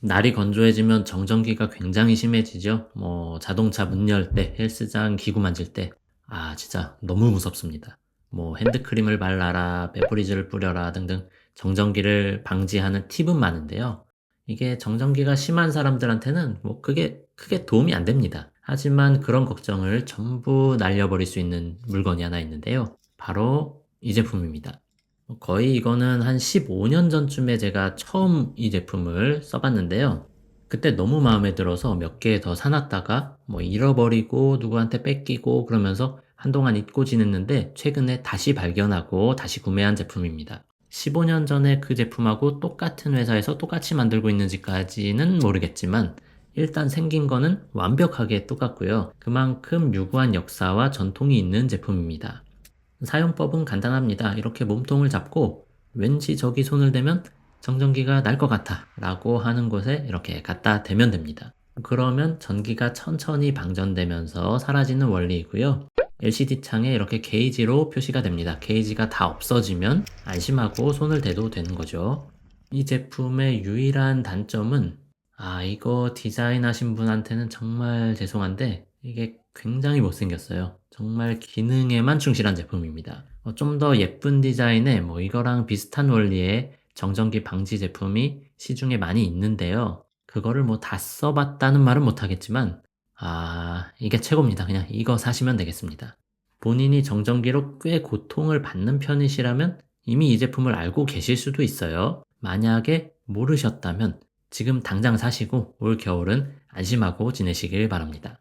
날이 건조해지면 정전기가 굉장히 심해지죠. 뭐 자동차 문 열 때, 헬스장 기구 만질 때, 아 진짜 너무 무섭습니다. 뭐 핸드크림을 발라라, 베프리즈를 뿌려라 등등 정전기를 방지하는 팁은 많은데요. 이게 정전기가 심한 사람들한테는 뭐 그게 크게 도움이 안 됩니다. 하지만 그런 걱정을 전부 날려버릴 수 있는 물건이 하나 있는데요. 바로 이 제품입니다. 거의 이거는 한 15년 전쯤에 제가 처음 이 제품을 써봤는데요. 그때 너무 마음에 들어서 몇 개 더 사놨다가 뭐 잃어버리고 누구한테 뺏기고 그러면서 한동안 잊고 지냈는데 최근에 다시 발견하고 다시 구매한 제품입니다. 15년 전에 그 제품하고 똑같은 회사에서 똑같이 만들고 있는지까지는 모르겠지만 일단 생긴 거는 완벽하게 똑같고요. 그만큼 유구한 역사와 전통이 있는 제품입니다. 사용법은 간단합니다. 이렇게 몸통을 잡고 왠지 저기 손을 대면 정전기가 날 것 같아 라고 하는 곳에 이렇게 갖다 대면 됩니다. 그러면 전기가 천천히 방전되면서 사라지는 원리이고요. LCD 창에 이렇게 게이지로 표시가 됩니다. 게이지가 다 없어지면 안심하고 손을 대도 되는 거죠. 이 제품의 유일한 단점은 아 이거 디자인하신 분한테는 정말 죄송한데 이게 굉장히 못생겼어요. 정말 기능에만 충실한 제품입니다. 어, 좀더 예쁜 디자인에 뭐 이거랑 비슷한 원리의 정전기 방지 제품이 시중에 많이 있는데요. 그거를 뭐 다 써봤다는 말은 못하겠지만 아 이게 최고입니다. 그냥 이거 사시면 되겠습니다. 본인이 정전기로 꽤 고통을 받는 편이시라면 이미 이 제품을 알고 계실 수도 있어요. 만약에 모르셨다면 지금 당장 사시고 올 겨울은 안심하고 지내시길 바랍니다.